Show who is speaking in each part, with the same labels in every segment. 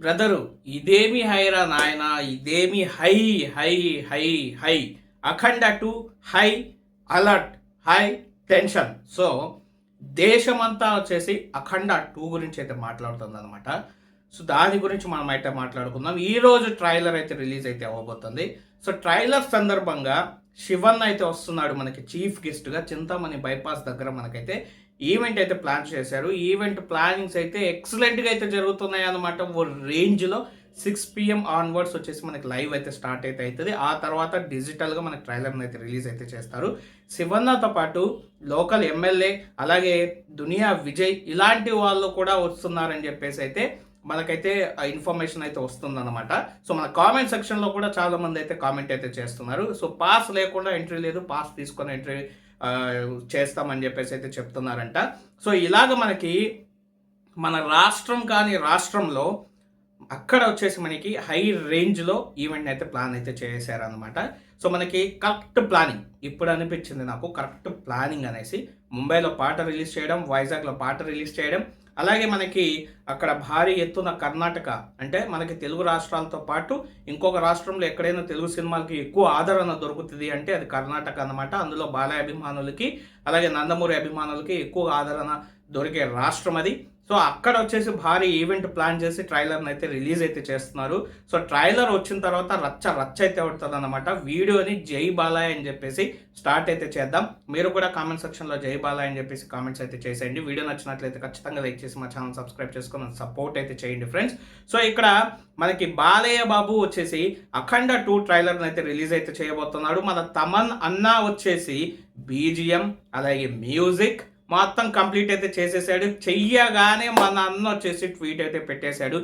Speaker 1: Brother ఇదేమి హైరా నాయన ఇదేమి high high high high. Akhanda two high alert high tension. So దేశమంతా వచ్చేసి అఖండ టూ గురించి అయితే మాట్లాడుతుంది అనమాట సో దాని గురించి మనం అయితే మాట్లాడుకుందాం. ఈరోజు ట్రైలర్ అయితే రిలీజ్ అయితే అవ్వబోతుంది. సో ట్రైలర్ సందర్భంగా శివన్ అయితే వస్తున్నాడు మనకి చీఫ్ గెస్ట్గా చింతామణి బైపాస్ దగ్గర మనకైతే ఈవెంట్ అయితే ప్లాన్ చేశారు. ఈవెంట్ ప్లానింగ్స్ అయితే ఎక్సలెంట్గా అయితే జరుగుతున్నాయి అనమాట ఓ రేంజ్లో సిక్స్ పిఎం ఆన్వర్డ్స్ వచ్చేసి మనకి లైవ్ అయితే స్టార్ట్ అయితే అవుతుంది ఆ తర్వాత డిజిటల్గా మనకి ట్రైలర్ని అయితే రిలీజ్ అయితే చేస్తారు. శివన్నతో పాటు లోకల్ ఎమ్మెల్యే అలాగే దునియా విజయ్ ఇలాంటి వాళ్ళు కూడా వస్తున్నారని చెప్పేసి అయితే మనకైతే ఆ ఇన్ఫర్మేషన్ అయితే వస్తుందన్నమాట. సో మన కామెంట్ సెక్షన్లో కూడా చాలామంది అయితే కామెంట్ అయితే చేస్తున్నారు. సో పాస్ లేకుండా ఎంట్రీ లేదు. పాస్ తీసుకొని ఎంట్రీ చేస్తామని చెప్పేసి అయితే చెప్తున్నారంట. సో ఇలాగ మనకి మన రాష్ట్రం కానీ రాష్ట్రంలో అక్కడ వచ్చేసి మనకి హై రేంజ్లో ఈవెంట్ అయితే ప్లాన్ అయితే చేశారనమాట సో మనకి కరెక్ట్ ప్లానింగ్ ఇప్పుడు అనిపించింది నాకు కరెక్ట్ ప్లానింగ్ అనేసి ముంబైలో పాట రిలీజ్ చేయడం వైజాగ్లో పాట రిలీజ్ చేయడం అలాగే మనకి అక్కడ భారీ ఎత్తున కర్ణాటక అంటే మనకి తెలుగు రాష్ట్రాలతో పాటు ఇంకొక రాష్ట్రంలో ఎక్కడైనా తెలుగు సినిమాలకి ఎక్కువ ఆదరణ దొరుకుతుంది అంటే అది కర్ణాటక అనమాట అందులో బాలయ అభిమానులకి అలాగే నందమూరి అభిమానులకి ఎక్కువ ఆదరణ దొరికే రాష్ట్రం అది. సో అక్కడ వచ్చేసి భారీ ఈవెంట్ ప్లాన్ చేసి ట్రైలర్ని అయితే రిలీజ్ అయితే చేస్తున్నారు. సో ట్రైలర్ వచ్చిన తర్వాత రచ్చ రచ్చ అయితే పడుతుంది అనమాట వీడియోని జై బాలయ్య అని చెప్పేసి స్టార్ట్ అయితే చేద్దాం. మీరు కూడా కామెంట్ సెక్షన్లో జై బాలయ్య అని చెప్పేసి కామెంట్స్ అయితే చేసేయండి. వీడియో నచ్చినట్లయితే ఖచ్చితంగా లైక్ చేసి మా ఛానల్ సబ్స్క్రైబ్ చేసుకొని సపోర్ట్ అయితే చేయండి ఫ్రెండ్స్. సో ఇక్కడ మనకి బాలయ్య బాబు వచ్చేసి అఖండ టూ ట్రైలర్ని అయితే రిలీజ్ అయితే చేయబోతున్నాడు. మన తమన్ అన్న వచ్చేసి బీజిఎం అలాగే మ్యూజిక్ మొత్తం కంప్లీట్ అయితే చేసేసాడు. చెయ్యగానే మన అన్న వచ్చేసి ట్వీట్ అయితే పెట్టేశాడు.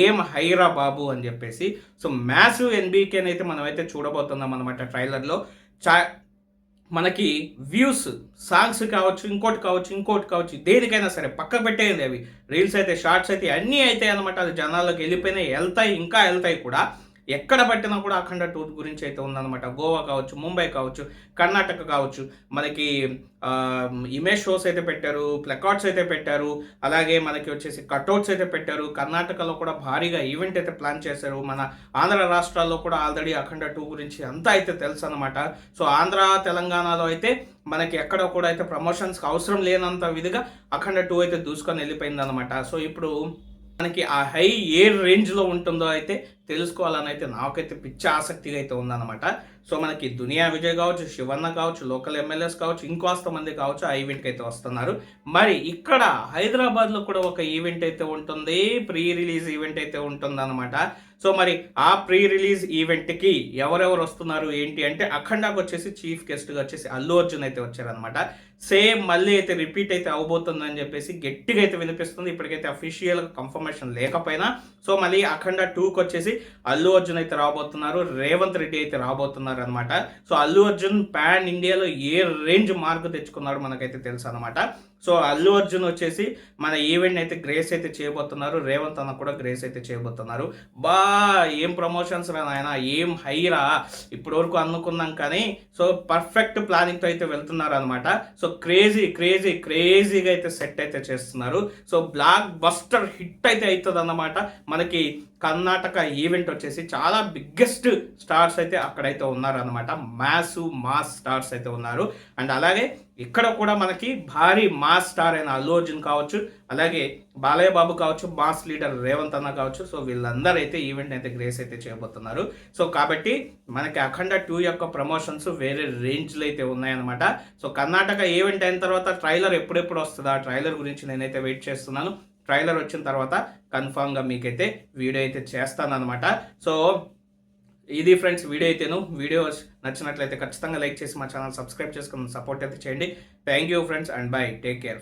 Speaker 1: ఏం హైరా బాబు అని చెప్పేసి. సో మ్యాసివ్ ఎన్బీకేని అయితే మనం అయితే చూడబోతున్నాం అనమాట ట్రైలర్లో. చా మనకి వ్యూస్ సాంగ్స్ కావచ్చు ఇంకోటి కావచ్చు ఇంకోటి కావచ్చు దేనికైనా సరే పక్క పెట్టేయండి అవి. రీల్స్ అయితే షార్ట్స్ అయితే అన్నీ అయితే అనమాట అది జనాల్లోకి వెళ్ళిపోయినాయి వెళ్తాయి ఇంకా వెళ్తాయి కూడా. ఎక్కడ పట్టినా కూడా అఖండ టూర్ గురించి అయితే ఉందన్నమాట. గోవా కావచ్చు ముంబై కావచ్చు కర్ణాటక కావచ్చు. మనకి ఇమేజ్ షోస్ అయితే పెట్టారు ప్లకార్డ్స్ అయితే పెట్టారు. అలాగే మనకి వచ్చేసి కట్అవుట్స్ అయితే పెట్టారు. కర్ణాటకలో కూడా భారీగా ఈవెంట్ అయితే ప్లాన్ చేశారు. మన ఆంధ్ర రాష్ట్రాల్లో కూడా ఆల్రెడీ అఖండ టూ గురించి అంతా అయితే తెలుసు అనమాట సో ఆంధ్ర తెలంగాణలో అయితే మనకి ఎక్కడ కూడా అయితే ప్రమోషన్స్కి అవసరం లేనంత విధిగా అఖండ టూ అయితే దూసుకొని వెళ్ళిపోయింది అనమాట సో ఇప్పుడు మనకి ఆ హై ఏ రేంజ్లో ఉంటుందో అయితే తెలుసుకోవాలని అయితే నాకైతే పిచ్చి ఆసక్తిగా అయితే ఉందన్నమాట. సో మనకి దునియా విజయ్ కావచ్చు శివన్న కావచ్చు లోకల్ ఎమ్మెల్యేస్ కావచ్చు ఇంకోస్త మంది కావచ్చు ఆ ఈవెంట్కి అయితే వస్తున్నారు. మరి ఇక్కడ హైదరాబాద్లో కూడా ఒక ఈవెంట్ అయితే ఉంటుంది ప్రీ రిలీజ్ ఈవెంట్ అయితే ఉంటుందన్నమాట. సో మరి ఆ ప్రీ రిలీజ్ ఈవెంట్కి ఎవరెవరు వస్తున్నారు ఏంటి అంటే అఖండాకు వచ్చేసి చీఫ్ గెస్ట్గా వచ్చేసి అల్లు అర్జున్ అయితే వచ్చారనమాట సేమ్ మళ్ళీ అయితే రిపీట్ అయితే అవబోతుందని చెప్పేసి గట్టిగా అయితే వినిపిస్తుంది. ఇప్పటికైతే అఫీషియల్ కన్ఫర్మేషన్ లేకపోయినా సో మళ్ళీ అఖండ టూకి వచ్చేసి అల్లు అర్జున్ అయితే రాబోతున్నారు రేవంత్ రెడ్డి అయితే రాబోతున్నారు అనమాట సో అల్లు అర్జున్ పాన్ ఇండియాలో ఏ రేంజ్ మార్క్ తెచ్చుకున్నాడు మనకైతే తెలుసు అనమాట సో అల్లు అర్జున్ వచ్చేసి మన ఈవెంట్ అయితే గ్రేస్ అయితే చేయబోతున్నారు. రేవంత్ అన్న కూడా గ్రేస్ అయితే చేయబోతున్నారు. బా ఏం ప్రమోషన్స్ రా నాయన ఏం హైరా ఇప్పటి వరకు అనుకున్నాం కానీ సో పర్ఫెక్ట్ ప్లానింగ్తో అయితే వెళ్తున్నారు అనమాట సో క్రేజీ క్రేజీ క్రేజీగా అయితే సెట్ అయితే చేస్తున్నారు. సో బ్లాక్ బస్టర్ హిట్ అయితే అవుతుంది అన్నమాట మనకి కర్ణాటక ఈవెంట్ వచ్చేసి చాలా బిగ్గెస్ట్ స్టార్స్ అయితే అక్కడైతే ఉన్నారనమాట మ్యాసు మాస్ స్టార్స్ అయితే ఉన్నారు. అండ్ అలాగే ఇక్కడ కూడా మనకి భారీ మాస్ స్టార్ అయిన అల్లు అర్జున్ కావచ్చు అలాగే బాలయ్య బాబు కావచ్చు మాస్ లీడర్ రేవంత్ అన్న కావచ్చు. సో వీళ్ళందరూ అయితే ఈవెంట్ అయితే గ్రేస్ అయితే చేయబోతున్నారు. సో కాబట్టి మనకి అఖండ టూ యొక్క ప్రమోషన్స్ వేరే రేంజ్లో అయితే ఉన్నాయన్నమాట. సో కర్ణాటక ఈవెంట్ అయిన తర్వాత ట్రైలర్ ఎప్పుడెప్పుడు వస్తుందా? ట్రైలర్ గురించి నేనైతే వెయిట్ చేస్తున్నాను. ట్రైలర్ వచ్చిన తర్వాత కన్ఫామ్గా మీకైతే వీడియో అయితే చేస్తానన్నమాట. సో ఇది ఫ్రెండ్స్ వీడియో అయితేను. వీడియో నచ్చినట్లయితే ఖచ్చితంగా లైక్ చేసి మా ఛానల్ సబ్స్క్రైబ్ చేసుకుని సపోర్ట్ అయితే చేయండి. Thank you friends and bye take care